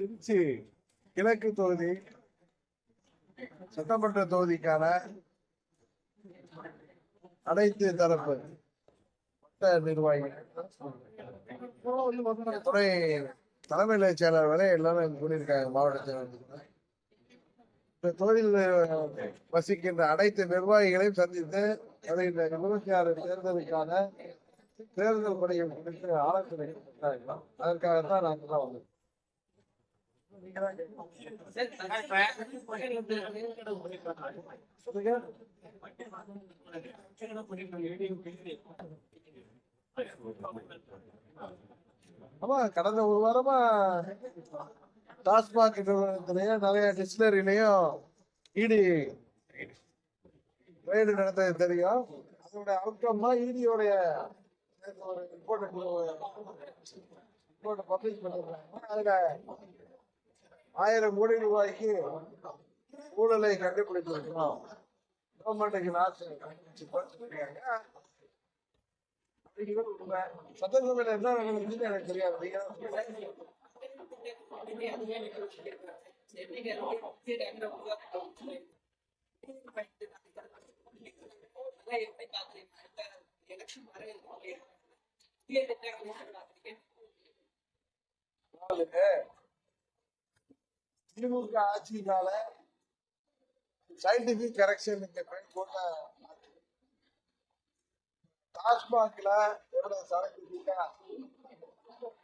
திருச்சி கிழக்கு தொகுதி சட்டமன்ற தொகுதிக்கான அனைத்து தரப்பு மொத்த நிர்வாகிகள். துறை தலைமையில செயலர் வரை எல்லாரும் கூடியிருக்காங்க மாவட்ட செயலர் இந்த தொகுதியில் வசிக்கின்ற அனைத்து நிர்வாகிகளையும் சந்தித்து வருகின்ற இருபத்தி ஆறு தேர்தலுக்கான தேர்தல் பணிகள் குறித்து ஆலோசனை அதற்காகத்தான் நாங்கள் தான் வந்தோம் ஆமா கடந்த ஒரு வாரமா டாஸ்மாக் நிறைய டிஸ்டிலரிலையும் இடி ரைடு நடந்தது தெரியும். அதோட அவுட்கம்மா இடியோடைய ஒரு ரிப்போர்ட் ரிப்போர்ட் பப்ளிஷ் பண்ணிருக்காங்க. அதுல ஆயிரம் கோடி ரூபாய்க்கு ஊழலை கவர்மெண்ட்டுக்கு லாஸ் கண்டுபிடிச்சிருக்காங்க அப்படிங்கிறது உண்மை. சட்டசபையில என்ன நடந்ததுன்னு எனக்கு தெரியாது. அதாவது, திமுக ஆட்சியினால சயின்டிபிக் கரெக்ஷன் இந்த பெண் போட்ட டாஸ்மாக்ல எவ்வளவு சரக்கு வித்தா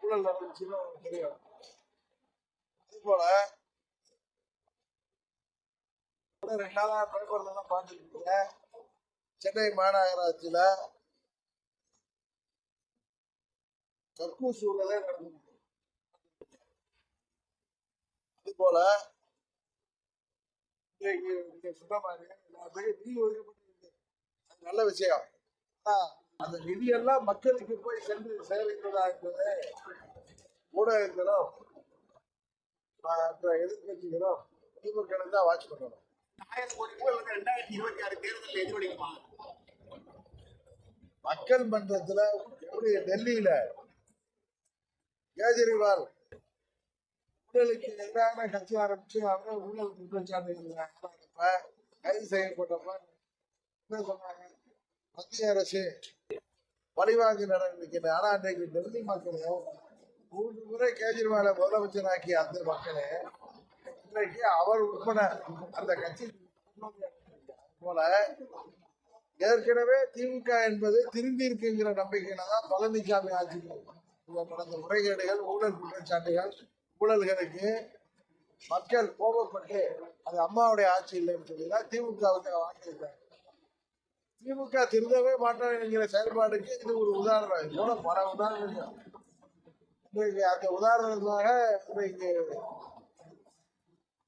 ஊழல் நடந்துச்சுன்னு தெரியும். அது போல ரெண்டு நாளா பேப்பர்ல பார்த்துருக்கீங்க சென்னை மாநகராட்சியில கக்கூஸ் சூழலே நடந்துச்சு அது போல. சொன்ன மாதிரி நிதி அது நல்ல விஷயம். அந்த நிதி எல்லாம் மக்களுக்கு போய் சென்று சேருகிறதா என்பது ஊடகங்களும் எதிர்கட்சிகளும் திமுக தான் வாட்ச் பண்ணணும். ஆயிரம் கோடி ரெண்டாயிரத்தி இருபத்தி ஆறு தேர்தலில் எதிரொலிக்குமா மக்கள் மன்றத்துல எப்படி டெல்லியில கேஜ்ரிவால் மக்களுக்கு எதிரான கட்சி ஆரம்பிச்சு அவரே ஊழல் குற்றச்சாட்டுகள் கைது செய்யப்பட்டப்ப என்ன சொன்னாங்க மத்திய அரசு பழிவாங்கு நடவடிக்கை ஆனா அன்றைக்கு டெல்லி மக்களும் மூன்று முறை கேஜ்ரிவாலை முதலமைச்சராக்கிய அந்த மக்களே இன்றைக்கு அவர் உட்பட அந்த கட்சி போல ஏற்கனவே திமுக என்பது திரும்பி இருக்குங்கிற நம்பிக்கையில தான் பழனிசாமி ஆட்சி நடந்த முறைகேடுகள் ஊழல் குற்றச்சாட்டுகள் ஊழல்களுக்கு மக்கள் கோபப்பட்டு அது அம்மாவுடைய ஆட்சி இல்லைன்னு சொல்லி தான் திமுக வந்து வாங்கியிருக்காங்க. திமுக திருந்தவே மாட்டாங்கிற செயல்பாடுக்கு இது ஒரு உதாரணம். இது போல பல உதாரணங்கள் இன்றைக்கு அந்த உதாரணமாக இன்றைக்கு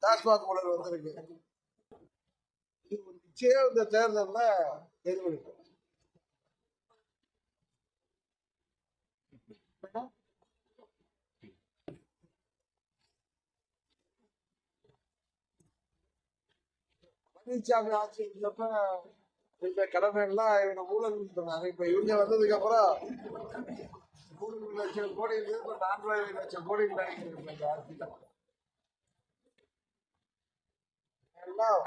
டாஸ்மாக் ஊழல் வந்திருக்கு. இது ஒரு நிச்சயம் இந்த தேர்தலில் எதிர்கொடுக்கும் பழனிசாமி ஆட்சி இருந்தப்ப இந்த கடமை எல்லாம் இவங்க ஊழல் சொன்னாங்க. இப்ப இவங்க வந்ததுக்கு அப்புறம் மூணு லட்சம் கோடி இருந்து இப்ப நான்கு லட்சம் கோடி நினைக்கிறேன் எல்லாம்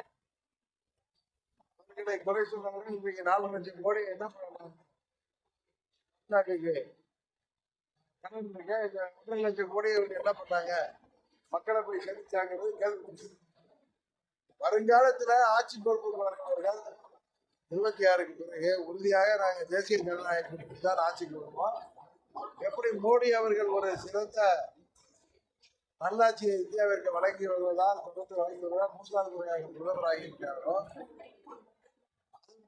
குறை சொன்னவங்க இவங்க நாலு லட்சம் கோடி என்ன பண்ணலாம் கடன் இருக்கு இந்த ஒன்றரை லட்சம் கோடி இவங்க என்ன பண்ணாங்க? மக்களை போய் சந்திச்சாங்கிறது கேள்வி வருங்காலத்துல ஆட்சி பொறுப்புகள் இருபத்தி ஆறுக்கு பிறகு உறுதியாக நாங்கள் தேசிய ஜனநாயக தான் ஆட்சிக்கு வருவோம் எப்படி மோடி அவர்கள் ஒரு சிறந்த நல்லாட்சியை இந்தியாவிற்கு வழங்கி வருவதால் தொடர்ந்து வழங்கி வருவதால் மூன்றாவது முறையாக பிரதமராகி இருக்கிறாரோ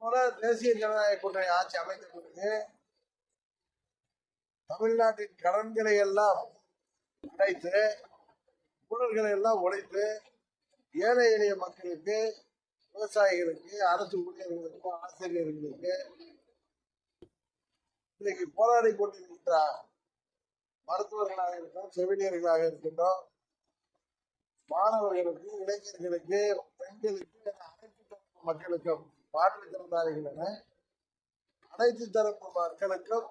போல தேசிய ஜனநாயக கூட்டணி ஆட்சி அமைந்த பிறகு தமிழ்நாட்டின் கடன்களை எல்லாம் உடைத்து ஊழல்களை எல்லாம் உடைத்து ஏழை எளிய மக்களுக்கு விவசாயிகளுக்கு அரசு ஊழியர்களுக்கு ஆசிரியர்களுக்கு இன்னைக்கு போராடி கொண்டிருக்கின்ற மருத்துவர்களாக இருக்கட்டும் செவிலியர்களாக இருக்கட்டும் மாணவர்களுக்கு இளைஞர்களுக்கு பெண்களுக்கு அனைத்து தரப்பு மக்களுக்கும் மாற்றுத்திறனாளிகள் என அனைத்து தரப்பு மக்களுக்கும்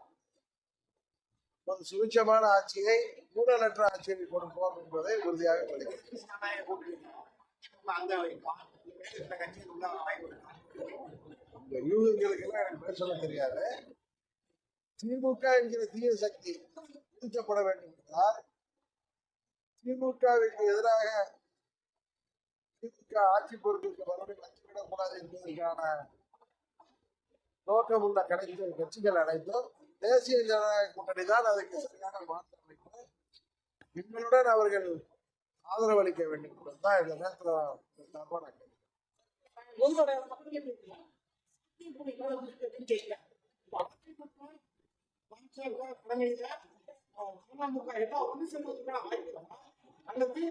ஒரு சுபிட்சமான ஆட்சியை ஊழலற்ற ஆட்சியை கொடுப்போம் என்பதை உறுதியாக சொல்கிறேன் அந்த யூகங்களுக்கெல்லாம் எனக்கு பேர் சொல்ல தெரியாது. திமுக என்கிற தீய சக்தி வீழ்த்தப்பட வேண்டும் என்றால் திமுகவிற்கு எதிராக திமுக ஆட்சி பொறுப்பிற்கு மறுபடியும் வச்சுவிடக்கூடாது என்பதற்கான நோக்கம் உள்ள கடைசி கட்சிகள் அனைத்தும் தேசிய ஜனநாயக கூட்டணி தான் அதுக்கு சரியான மாற்றம் எங்களுடன் அவர்கள் ஆதரவு அளிக்க வேண்டும் என்பதுதான் இந்த நேரத்தில் சார்பாக நான் கேட்கிறேன். உங்களுடைய மக்களுக்கு ஜெயிக்கல அமமுக எல்லாம் ஒன்று சேர்ந்ததுக்கான வாய்ப்பு இருக்கா? அல்லது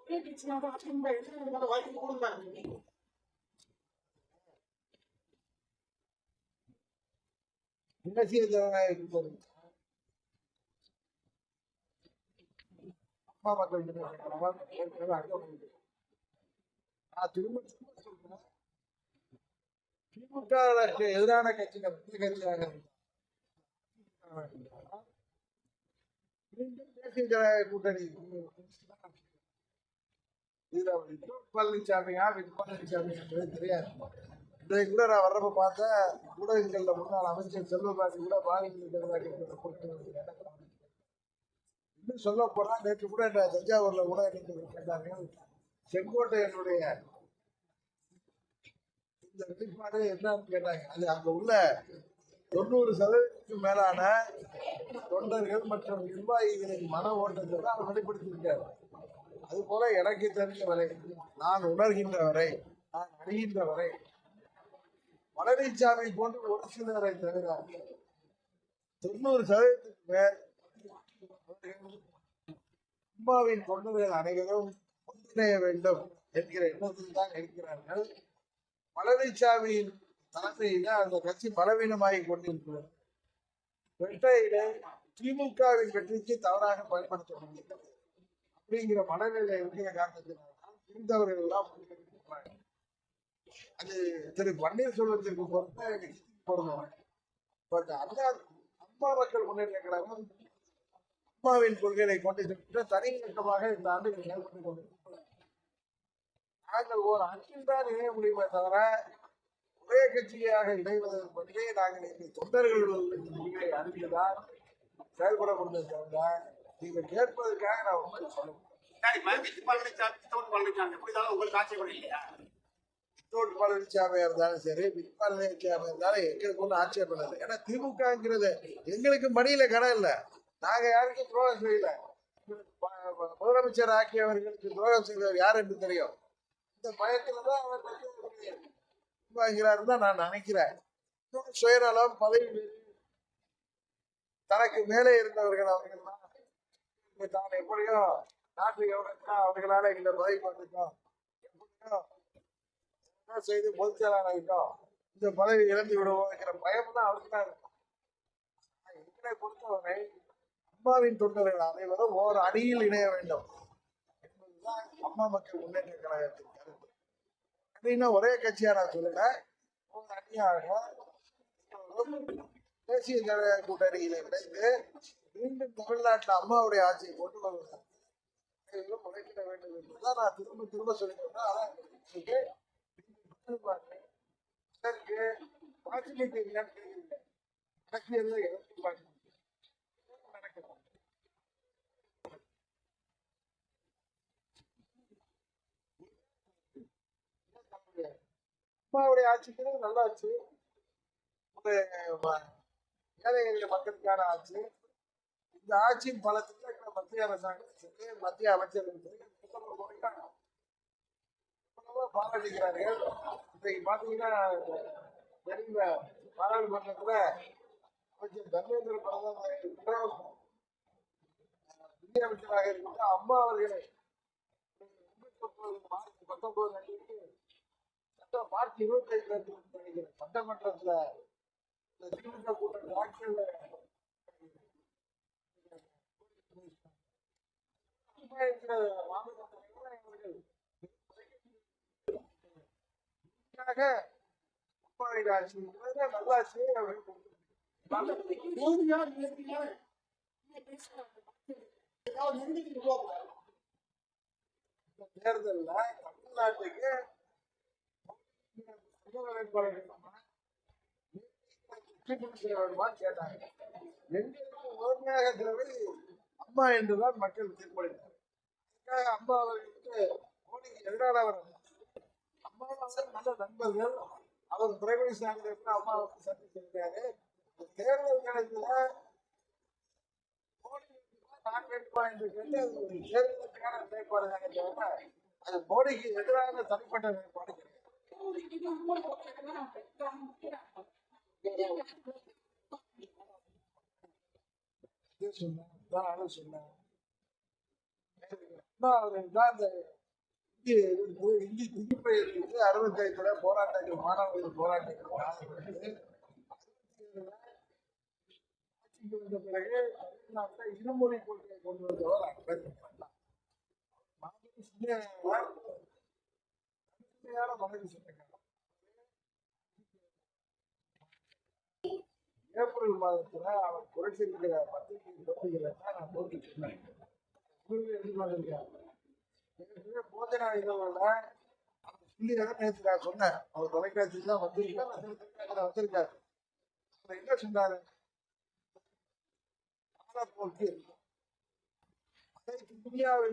ஒரே கட்சியாக அதிமுக எதிர்க்கிறதுக்கான வாய்ப்பு கொடுங்க தேசிய ஜனநாயக கூட்டணி அம்மா பார்க்க வேண்டியது கழகம் ஏற்கனவே அங்கமாக நான் திரும்ப திரும்ப சொல்றேன். திமுக எதிரான கட்சிகள் எந்த கட்சியாக மீண்டும் தேசிய ஜனநாயக கூட்டணி இதுல பழனிசாமியா பழனிசாமி தெரியாது. இதை கூட நான் வர்றப்ப பார்த்தேன். ஊடகங்கள்ல முன்னாள் அமைச்சர் செல்வராஜ் கூட பாரதிய ஜனதா கட்சியோட கூட்டணி இன்னும் சொல்ல போனால் நேற்று கூட என்ன தஞ்சாவூரில் கூட என்ன கேட்டாங்க. செங்கோட்டையனுடைய இந்த வெளிப்பாடு என்னன்னு கேட்டாங்க. அது அங்கே உள்ள தொண்ணூறு சதவீதத்துக்கு மேலான தொண்டர்கள் மற்றும் நிர்வாகிகளின் மன ஓட்டத்தை தான் அவர் வெளிப்படுத்தியிருக்காரு. அதுபோல எனக்கு தெரிஞ்ச வரை நான் உணர்கின்ற வரை நான் அறிகின்ற வரை பழனிசாமி போன்ற ஒரு சிலரை தவிர தொண்ணூறு சதவீதத்துக்கு மேல் அம்மாவின் தொண்டர்கள் அனைவரும் முன்னிணைய வேண்டும் என்கிற எண்ணத்தில் தான் இருக்கிறார்கள். பழனிசாமியின் தலைமையில அந்த கட்சி பலவீனமாகி கொண்டிருக்கிறது. வெட்டையிலே திமுகவின் வெற்றிக்கு தவறாக பயன்படுத்தப்படுகிறது அப்படிங்கிற மனநிலை இருக்கிற காரணத்தினால்தான் இருந்தவர்கள் எல்லாம் அது திரு பன்னீர்செல்வத்திற்கு பொறுத்த பொருந்தவன் பட் அந்த அம்மா மக்கள் முன்னேற்ற கழகம் அம்மாவின் கொள்கைகளை கொண்டு சென்ற தனி இயக்கமாக இந்த ஆண்டு செயல்பட்டு கொண்டிருக்கிறோம் நாங்கள் ஒரு அன்பில் தான் இணைய முடியுமே தவிர ஒரே கட்சியாக இணைவதற்கு பற்றியே நாங்கள் எங்கள் தொண்டர்கள் கொள்கையை அறிந்துதான் செயல்பட முடியும் தவிர நீங்கள் கேட்பதற்காக நான் உங்களுக்கு சொல்ல பழனிசாமியா இருந்தாலும் சரி பழனிசாமி இருந்தாலும் எங்களுக்கு ஒன்றும் ஆட்சேபம் இல்லை. ஏன்னா திமுகங்கிறது எங்களுக்கு மணியில கடை இல்லை. நாங்க யாருக்கும் துரோகம் செய்யல. ப- முதலமைச்சர் ஆக்கியவர்களுக்கு துரோகம் செய்தவர் யார் என்று தெரியும். இந்த பயத்துல தான் அவர் வாங்கிறாருன்னு தான் நான் நினைக்கிறேன். சுயநலம் பதவி தனக்கு மேலே இருந்தவர்கள் அவர்கள் தான். தான் எப்படியோ நாட்டு எவ்வளோ அவர்களால இந்த பதவி பண்ணிருக்கோம் எப்படியோ செய்து பொதுச் செயலாளர்கிட்டோம் இந்த பதவி இழந்து விடுவோங்கிற பயம் தான் அவருக்கு தான் இருக்கும் எங்களை பொறுத்தவரை அம்மாவின் தொண்டர்கள் அனைவரும் ஓர் அணியில் இணைய வேண்டும். என்பதுதான் அம்மா மக்கள் முன்னேற்ற கழகத்தின் கருத்து. அப்படின்னா ஒரே கட்சியா நான் சொல்லல. ஒரு அணியாக தேசிய ஜனநாயக கூட்டணியில் இணைந்து மீண்டும் தமிழ்நாட்டில் அம்மாவுடைய ஆட்சியை கொண்டு வருவது முறைக்கிட வேண்டும் என்பதுதான் நான் திரும்ப திரும்ப சொல்லிக்கிறேன் அதான் இன்னைக்கு இதற்கு பாசிட்டிவ் தெரியான்னு கேட்குறீங்க அரசியல்ல எனக்கு பாசிட்டிவ் அம்மாவுடைய ஆட்சிக்கு நல்லா ஆச்சு ஒரு ம- ஏழை எளிய மக்களுக்கான ஆட்சி. இந்த ஆட்சியின் பல திட்டங்களை மத்திய அரசாங்கம் மத்திய அமைச்சர்கள் பாராட்டுகிறார்கள் இன்றைக்கு பாத்தீங்கன்னா தெரிந்த பாராளுமன்றத்துல அமைச்சர் தர்மேந்திர பிரதான் நிதி அமைச்சராக இருக்கின்ற அம்மா அவர்களை மார்ச் பத்தொன்பது அன்றைக்கு மார்ச் இருபத்தி ஐந்து நினைக்கிறேன் சட்டமன்றத்துல இந்த திமுக கூட்டம் ஆட்சியில் இருக்கிற மாநில தலைவர் தமிழ்நாட்டுக்கு வேட்பாளர் கேட்டாங்க எங்களுக்கு முதன்மையாக தேவை அம்மா என்றுதான் மக்கள் தீர்ப்பளித்தார் அம்மா அவர்களுக்கு மோடிக்கு எதிரான அவர் அம்மா அவர்கள் நல்ல நண்பர்கள் அவர் பிரைமரி சார்ந்த அம்மா அவருக்கு சந்திச்சிருக்காரு தேர்தல் நேரத்துல மோடி நான் வேண்டுமா என்று கேட்டு அது ஒரு தேர்தலுக்கான நிலைப்பாடு அது மோடிக்கு எதிரான தனிப்பட்ட நிலைப்பாடு சொன்னேன் தான் சொன்னேன் அம்மா அந்த இந்தி எதிர்ப்பு, இந்தி திணிப்பை எதிர்த்து போராட்டங்கள் மாணவர்கள் போராட்டங்கள் ஆட்சிக்கு வந்த பிறகு தமிழ்நாட்டில் இருமொழி கொள்கையை கொண்டு வந்தவர் அம்பேத்கர் தான். மாபெரும் ஏப்ரல் மாதத்துல அவர் குறைச்சிருக்கிற பத்திரிகை தொகுதிகளை தான் நான் போட்டு சொன்னேன். எதிர்பார்த்திருக்கேன் போதனா இதழோட அந்த நேற்று நான் சொன்னேன் அவர் தொலைக்காட்சி தான் வந்திருக்காரு வந்திருக்காரு. அவர் என்ன சொன்னாரு? காலப்போக்கு அதை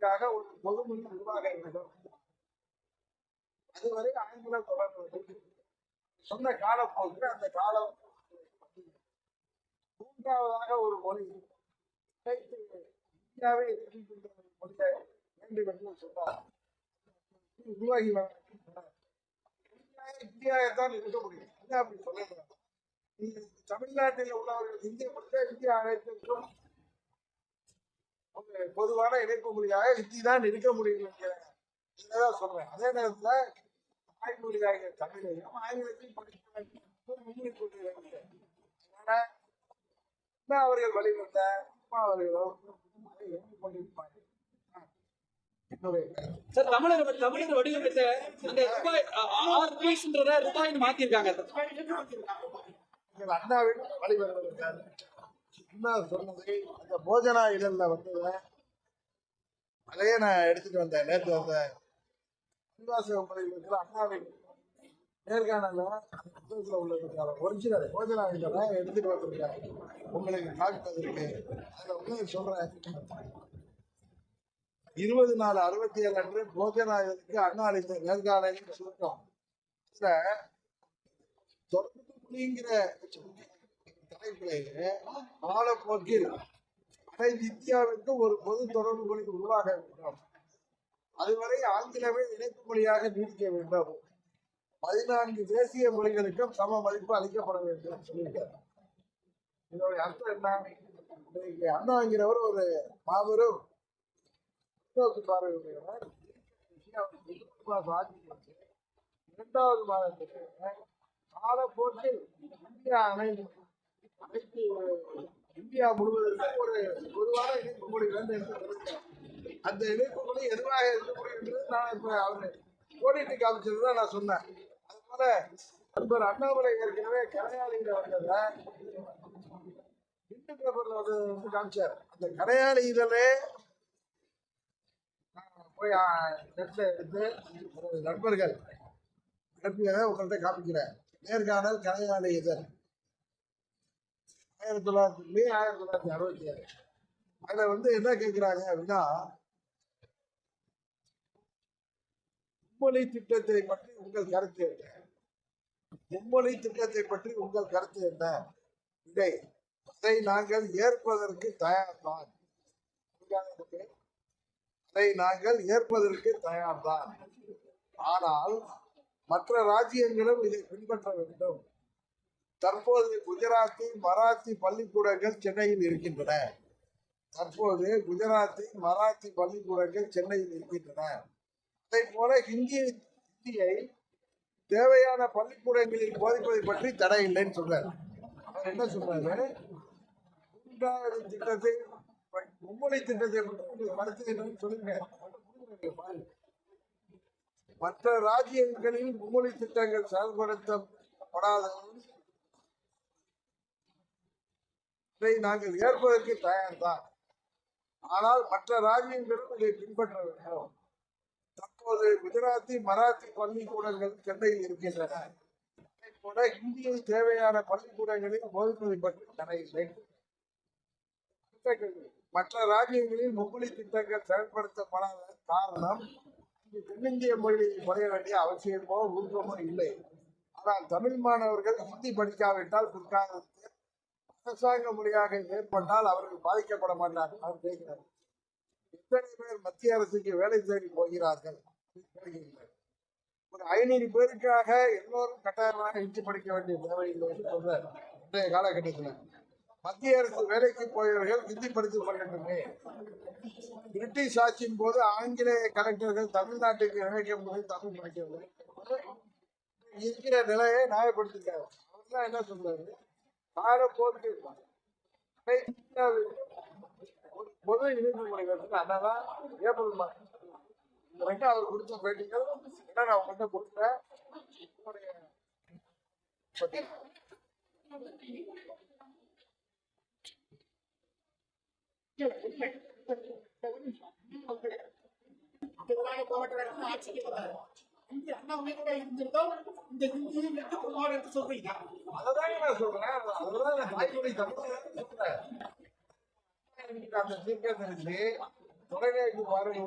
இறக்குமதிக்காக ஒரு பொதுமொழி உருவாக வேண்டும் அதுவரை ஆங்கிலம் தொடர்ந்து சொன்ன காலப்போக்கு அந்த காலம் மூன்றாவதாக ஒரு மொழி. அனைத்து இந்தியாவை இருக்கின்ற ஒரு மொழியை வேண்டும் என்று சொன்னார். உருவாகி வர இந்தியாவைத்தான் இருக்க முடியும். அப்படி சொல்லக்கூடாது தமிழ்நாட்டில் உள்ளவர்கள் இந்திய மொழியை இந்தியா அழைத்திருக்கும் பொதுவான இணைப்பு மொழியாக ஹிந்தி தான் இருக்க முடியும் இதைதான் சொல்றேன். அதே நேரத்துல தாய்மொழியாகிய தமிழையும் ஆங்கிலத்தையும் படிக்க அவர்கள் வழிவந்த என்னுடைய கருத்து. சார் தமிழர் தமிழர் வடிவமைத்த அந்த ரூபாய் ஆறு ரூபாய்ன்றத ரூபாய்னு மாத்திருக்காங்க. அண்ணாவின் வழிவந்தவர்கள் அண்ணா சொன்னதை அந்த போஜனா இதழ்ல வந்ததை அதையே நான் எடுத்துட்டு வந்தேன் நேற்று அந்த அன்பாச முறையில் இருக்கிற அண்ணாவின் நேர்காணல புத்தகத்தில் உள்ள ஒரிஜினல் போஜனா இதழை எடுத்துட்டு வந்திருக்கேன். உங்களுக்கு காட்டுவதற்கு அதில் உண்மையை சொல்றேன். இருபது நாலு அறுபத்தி ஏழு அன்று போஜனா இதழுக்கு அண்ணா அளித்த நேர்காணலின் சுருக்கம். இதுல தொடர்ந்து புலிங்கிற தலைப்பிலேயே காலப்போக்கில் அதை இந்தியாவிற்கு ஒரு பொது தொடர்பு மொழி உருவாக வேண்டும். அதுவரை ஆங்கிலமே இணைப்பு மொழியாக நீடிக்க வேண்டும். பதினான்கு தேசிய மொழிகளுக்கும் சம மதிப்பு அளிக்கப்பட வேண்டும் சொல்லியிருக்காரு. இதோடைய அர்த்தம் என்ன? இன்னைக்கு அண்ணாங்கிறவர் ஒரு மாபெரும் முற்போக்கு பார்வையுடையவர் இரண்டாவது மாதத்துக்கு காலப்போக்கில் இந்தியா அனைத்து அனைத்து இந்தியா முழுவதற்கும் ஒரு பொதுவான இணைப்பு மொழி வேண்டும் என்று அந்த இணைப்பு மொழி எதுவாக இருக்க நான் இப்ப அவரு கோடிட்டு காமிச்சது தான் நான் சொன்னேன். அது நண்பர் அண்ணாமலை ஏற்கனவே கரையாளியில வந்தத இந்து பேப்பர்ல வந்து வந்து காமிச்சார். அந்த கரையாளி இதழே நான் போய் நெட்ல எடுத்து நண்பர்கள் அனுப்பியதை உங்கள்கிட்ட காமிக்கிறேன். நேர்காணல் கலையாளி இதழ் ஆயிரத்தி தொள்ளாயிரத்தி மே ஆயிரத்தி தொள்ளாயிரத்தி அறுபத்தி ஏழு அதுல வந்து என்ன கேட்கிறாங்க அப்படின்னா மும்மொழி திட்டத்தை பற்றி உங்கள் கருத்து என்ன? மும்மொழி திட்டத்தை பற்றி உங்கள் கருத்து என்ன? இதை அதை நாங்கள் ஏற்பதற்கு தயார்தான். அதை நாங்கள் ஏற்பதற்கு தயார்தான். ஆனால் மற்ற ராஜ்யங்களும் இதை பின்பற்ற வேண்டும். தற்போது குஜராத்தி மராத்தி பள்ளிக்கூடங்கள் சென்னையில் இருக்கின்றன. தற்போது குஜராத்தி மராத்தி பள்ளிக்கூடங்கள் சென்னையில் இருக்கின்றன. அதே போல ஹிந்தி ஹிந்தியை தேவையான பள்ளிக்கூடங்களில் போதிப்பதை பற்றி தடை இல்லைன்னு சொல்றாரு. அவர் என்ன சொல்றாரு? மூன்றாவது திட்டத்தை மும்மொழி திட்டத்தை பற்றி சொல்லுங்க. மற்ற ராஜ்யங்களில் மும்மொழி திட்டங்கள் செயல்படுத்தப்படாத இதை நாங்கள் ஏற்பதற்கு தயார்தான். ஆனால் மற்ற ராஜ்யங்களும் இதை பின்பற்ற வேண்டும் தற்போது குஜராத்தி மராத்தி பள்ளிக்கூடங்கள் சென்னையில் இருக்கின்றன. அதைப் போல இந்தியில் தேவையான பள்ளிக்கூடங்களில் போதிப்பதை பற்றி தடை அடுத்த மற்ற ராஜ்யங்களில் மும்மொழி திட்டங்கள் செயல்படுத்தப்படாத காரணம் இங்கு தென்னிந்திய மொழியை குறைய வேண்டிய அவசியமோ ஊக்கமோ இல்லை. ஆனால் தமிழ் மாணவர்கள் ஹிந்தி படிக்காவிட்டால் பிற்காலத்தில் அரசாங்க மொழியாக ஏற்பட்டால் அவர்கள் பாதிக்கப்பட மாட்டார்கள் அவர் கேட்கிறார். எத்தனை பேர் மத்திய அரசுக்கு வேலை தேடி போகிறார்கள்? ஒரு ஐநூறு பேருக்காக எல்லோரும் கட்டாயமாக ஹிந்தி படிக்க வேண்டிய தேவை என்று சொல்றார். இன்றைய காலகட்டத்தில் மத்திய அரசு வேலைக்கு போயவர்கள் ஹிந்தி படித்துக் கொள்ளட்டுமே. பிரிட்டிஷ் ஆட்சியின் போது ஆங்கிலேய கலெக்டர்கள் தமிழ்நாட்டுக்கு இணைக்கும் போது தமிழ் படிக்கவில்லை இருக்கிற நிலையை நியாயப்படுத்திட்டார். அவர் தான் என்ன சொல்றாரு? காலப்போக்கு ஒரு பொது இணைப்பு முறை அண்ணாதான் ஏப்ரல் மாதம் அவர் கொடுத்த பேட்டிகள் நான் உங்கள்கிட்ட கொடுத்தேன் போராட்ட ஆட்சிக்கு வந்தாரு அண்ணா உயிரோட இந்த ஹிந்தியை விட்டு கொள்வார் என்று சொல்றீங்க. அததாங்க நான் சொல்றேன். அதுதான் தாய்மொழி தமிழ். அந்த தீர்க்கம் தெரிஞ்சு தொலைநோக்கு அவர்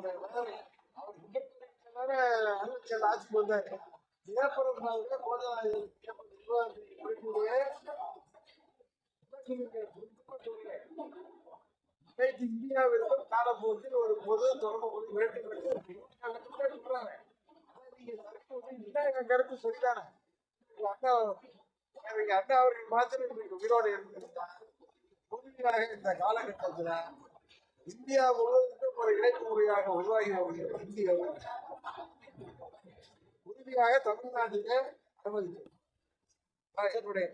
ஆட்சிக்கு வந்தார் ஏப்ரல் கோதாவரி இந்தியாவிற்கும் காலப்போக்கில் ஒரு பொது தொடர்பு மொழி வேண்டும் கருத்து சரிதானே? உங்க அண்ணா எங்க அண்ணா அவர்கள் மாத்திரம் உயிரோடு இருந்திருந்தார். உறுதியாக இந்த காலகட்டத்தில் இந்தியா முழுவதற்கும் ஒரு இணைப்பு முறையாக உருவாகி வருகிறது இந்திய. உறுதியாக தமிழ்நாட்டிலே அனுமதிக்கும் என்னுடைய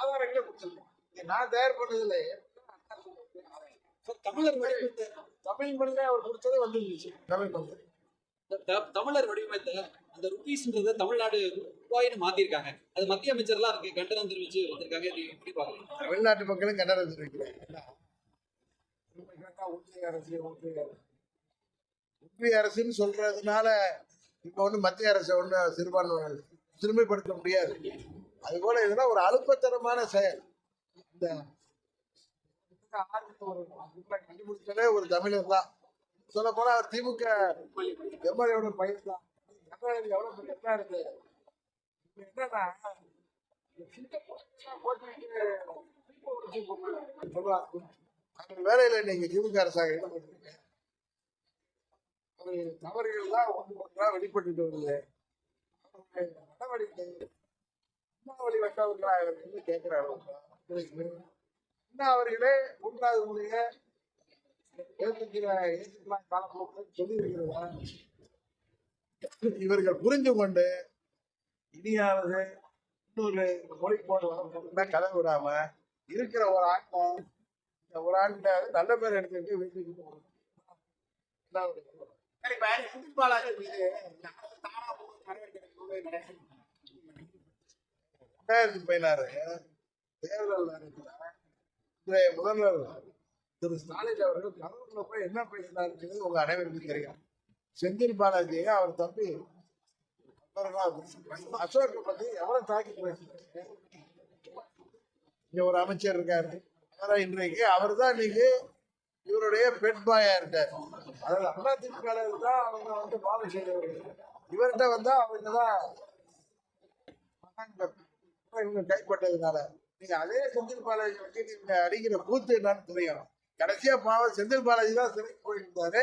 ஆதாரங்களை கொடுத்துருக்கேன். நான் தயார் பண்ணதில்லை. தமிழர் தமிழ் மொழியில அவர் கொடுத்ததே வந்துருந்துச்சு தமிழ் மொழி. தமிழர் வடிவமைத்த அந்த ருபீஸ்ன்றத தமிழ்நாடு ரூபாயின்னு மாத்திருக்காங்க அது மத்திய அமைச்சர்லாம் அதுக்கு கண்டனம் தெரிவிச்சு வந்திருக்காங்க எப்படி பாக்குறீங்க தமிழ்நாட்டு மக்களும் கண்டனம் தெரிவிக்கிறேன் ஒன்றிய அரசு ஒன்றிய அரசு. அரசுன்னு சொல்றதுனால இப்ப வந்து மத்திய அரசை ஒண்ணு சிறுபான்மை சிறுமைப்படுத்த முடியாது அது போல இதெல்லாம் ஒரு அழுப்பத்தனமான செயல் இந்த ஒரு கண்டுபிடிச்சதே ஒரு தமிழர் தான் சொல்ல போனா அவர் திமுக எம்எல்ஏவோட பையன் தான் கர்நாடகா எவ்வளவு பெரிய இதா இருக்கு? இப்ப என்னன்னா அந்த வேலையில நீங்க திமுக அரசாங்கம் ஈடுபட்டிருக்க அது தவறுகள் தான் ஒன்று ஒன்றா வெளிப்பட்டு வருது. அவருடைய நடவடிக்கை அண்ணாவளி வட்டவர்களா இவர்கள் கேட்கிறாரு அண்ணா அவர்களே மூன்றாவது முறைய ஏற்றுக்கிற ஏற்றுக்கலாம் காலப்போக்கில் சொல்லி இருக்கிறதா இவர்கள் புரிந்து கொண்டு இனியாவது இன்னொரு மொழி போடுவாங்க கதை விடாம இருக்கிற ஒரு ஆண்டை இந்த ஒரு ஆண்ட நல்ல பேர் எடுத்துட்டு வீட்டுக்கு போகணும். ரெண்டாயிரத்தி பதினாறு தேர்தல் முதல்வர் திரு ஸ்டாலின் அவர்கள் கரூர்ல போய் என்ன பேசினாருங்கிறது உங்க அனைவருக்கும் தெரியும். செந்தில் பாலாஜியை அவர் தம்பி அசோக் பத்தி எவ்வளவு தாக்கி பேசுறாரு இங்க ஒரு அமைச்சர் இருக்காரு. அவரை இன்றைக்கு அவர் தான் இன்னைக்கு இவருடைய பெட் பாயா இருக்காரு. அதாவது அதிமுக தான் அவங்க வந்து பாதை செய்தவர்கள். இவர்கிட்ட வந்தா அவங்க தான் இவங்க கைப்பட்டதுனால நீங்க அதே செந்தில் பாலாஜி வச்சு நீங்க அடிக்கிற கூத்து என்னன்னு தெரியும். கடைசியா பாவம் செந்தில் பாலாஜி தான் சிறைக்கு போயிருந்தாரு.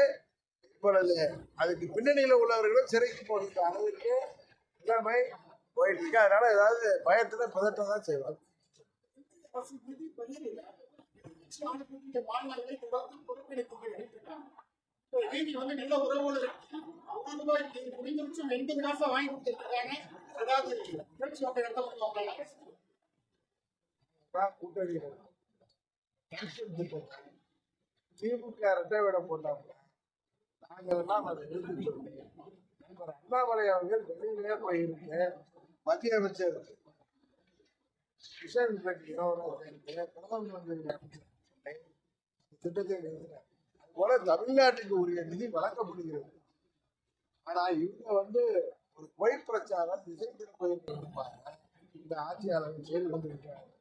இப்பொழுது அதுக்கு பின்னணியில உள்ளவர்களும் சிறைக்கு போகின்ற அளவுக்கு நிலைமை போயிட்டு இருக்கு அதனால ஏதாவது பயத்துல பதட்டம் தான் செய்வாங்க. அரசு நீதி வந்து நல்ல உறவோடு இருக்கு ஒரு ரூபாய் குறைந்தபட்சம் எண்பது காசா வாங்கி கொடுத்துருக்காங்க அதாவது பேச்சுவார்த்தை திமுக இரட்டை விட போட்டாங்க. நாங்கள் எல்லாம் அதை எதிர்த்து நண்பர் அண்ணாமலை அவர்கள் வெளியிலே போயிருக்க. மத்திய அமைச்சர் கிஷன் ரெட்டி பிரதம மந்திரி திட்டத்தை நிறுத்தினார். போல தமிழ்நாட்டுக்கு உரிய நிதி வழங்கப்படுகிறது. ஆனா இவங்க வந்து ஒரு பொய் பிரச்சாரம் திசை திருப்பதற்காக இந்த ஆட்சியாளர்கள் செய்து கொண்டிருக்கிறார்கள்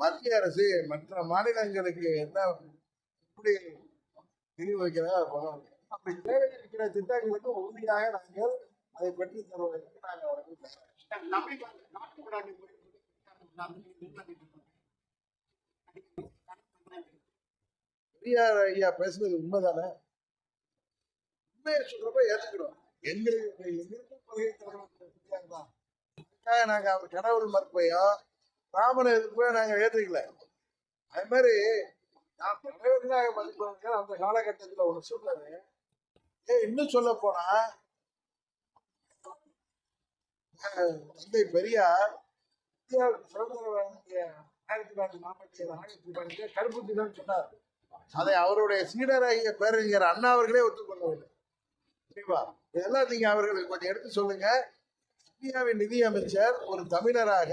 மத்திய அரசு மற்ற மாநிலங்களுக்கு என்ன எப்படி நிதி வைக்கிறதா அப்படி தேவை இருக்கிற திட்டங்களுக்கு உறுதியாக நாங்கள் அதை பெற்று தருவதற்கு நாங்கள் நாட்டு பெரியார் ஐயா பேசுனது உண்மைதானே? உண்மையை சொல்றப்ப ஏற்றுக்கிறோம் எங்களுக்கு எங்களுக்கு கொள்கை தலைவர் தான் அதுக்காக நாங்க அவர் கடவுள் மறுப்பையோ ராமனை எதிர்ப்பையோ நாங்கள் ஏற்றுக்கல அது மாதிரி தலைவர்களாக மதிப்பவங்க அந்த காலகட்டத்தில் ஒரு சொல்றாரு ஏ இன்னும் சொல்ல போனா தந்தை பெரியார் இந்தியாவுக்கு சுதந்திரம் வழங்கிய ஆயிரத்தி தொள்ளாயிரத்தி நாற்பத்தி ஏழு ஆயிரத்தி தொள்ளாயிரத்தி கருப்பு தினம் சொன்னார். அதை அவருடைய சீடராகிய பேரறிஞர் அண்ணா அவர்களே ஒத்துக்கொள்ளவில்லை. சரிவா இதெல்லாம் நீங்க அவர்களுக்கு கொஞ்சம் எடுத்து சொல்லுங்க. இந்தியாவின் நிதி அமைச்சர் ஒரு தமிழராக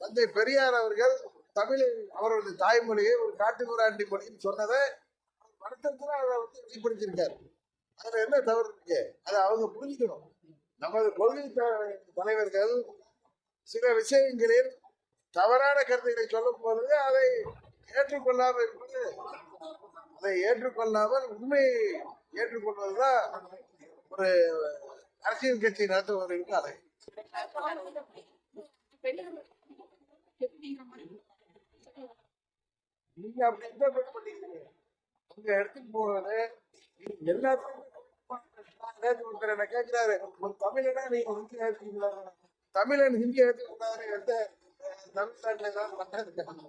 தந்தை பெரியார் அவர்கள் தமிழை அவரது தாய்மொழியை ஒரு காட்டுக்குராண்டி மொழின்னு சொன்னதை படத்திற்கு அதை வந்து வெளிப்படுத்தியிருக்காரு. அதில் என்ன தவறு இருக்கு? அதை அவங்க புரிஞ்சுக்கணும். நமது கொள்கை தலைவர்கள் சில விஷயங்களில் தவறான கருத்துக்களை சொல்லும் பொழுது அதை ஏற்றுக்கொள்ளாமல் இருப்பது அதை ஏற்றுக்கொள்ளாமல் உண்மையை ஏற்றுக்கொள்வதுதான் ஒரு அரசியல் கட்சி நடத்துவதற்கு அதை நீங்க அப்படி இன்டர்பிரட் பண்ணிக்கிறீங்க உங்க இடத்துக்கு போறது எல்லாத்துக்கும் ஒருத்தர் என்ன கேட்கிறாரு ஒரு தமிழனா நீங்க ஹிந்தி ஏற்றுக்கீங்களா தமிழன் ஹிந்தி ஏற்றுக்கூடாது எந்த அஹ், தமிழ்நாட்டுல ஏதாவது பண்ணாரு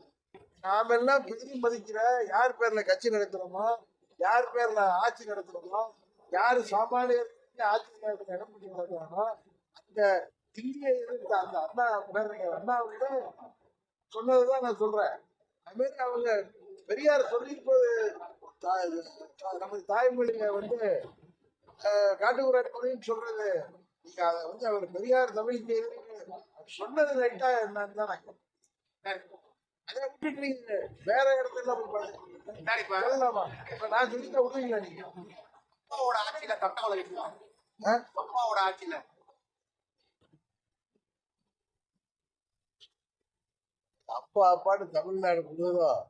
நாம எல்லாம் பெரிய மதிக்கிற யார் பேர்ல கட்சி நடத்துறோமோ யார் பேர்ல ஆட்சி நடத்துறோமோ யாரு சாமானியருக்கு ஆட்சி நடத்த இடம் பிடிக்க பிடிக்கிறாங்களோ அந்த இந்திய எதிர்த்த அந்த அண்ணா பேரறிஞர் அண்ணாவிட சொன்னதுதான் நான் சொல்றேன். அது அவங்க பெரியார் சொல்லியிருப்பது நமது தாய்மொழியை வந்து அஹ், காட்டுக்குராடி மொழின்னு சொல்றது நீங்க அதை வந்து அவர் பெரியார் தமிழுக்கு எதிர்க்கு சொன்னது ரைட்டா என்னன்னு தான். அதை விட்டுட்டு நீங்க வேற இடத்துல இப்ப நான் சொல்லிட்ட விடுவீங்களா நீங்க. அப்பாவோட ஆட்சியில ஆ? அப்பாவோட ஆட்சியில. அப்பா அப்பான்னு தமிழ்நாடு முழுவதும்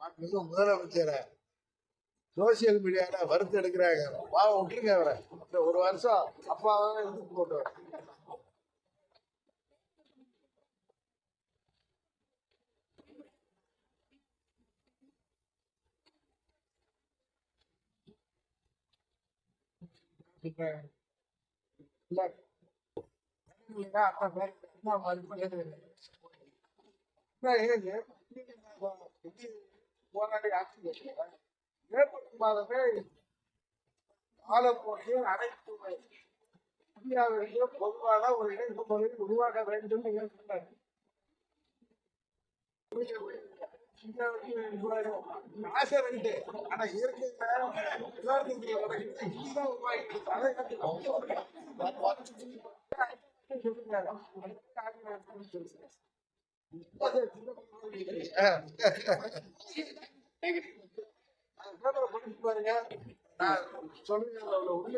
மாண்புமிகு முதலமைச்சரை. சோசியல் மீடியால வறுத்து எடுக்கிறாங்க. வா விட்டுருங்க அவரை. இந்த ஒரு வருஷம் அப்பாவே இருந்து போட்டு இப்ப பேர் என்ன மாதிரி போராடி ஆட்சி ஏப்ரல் மாதமே அனைத்து இந்தியாவிற்கு பொதுவான ஒரு இணைப்பு மொழி உருவாக்க வேண்டும் என்று ஆசை ஆனா இயற்கையில எல்லாத்துக்கும் பாருங்க நான் சொல்லுங்க உள்ள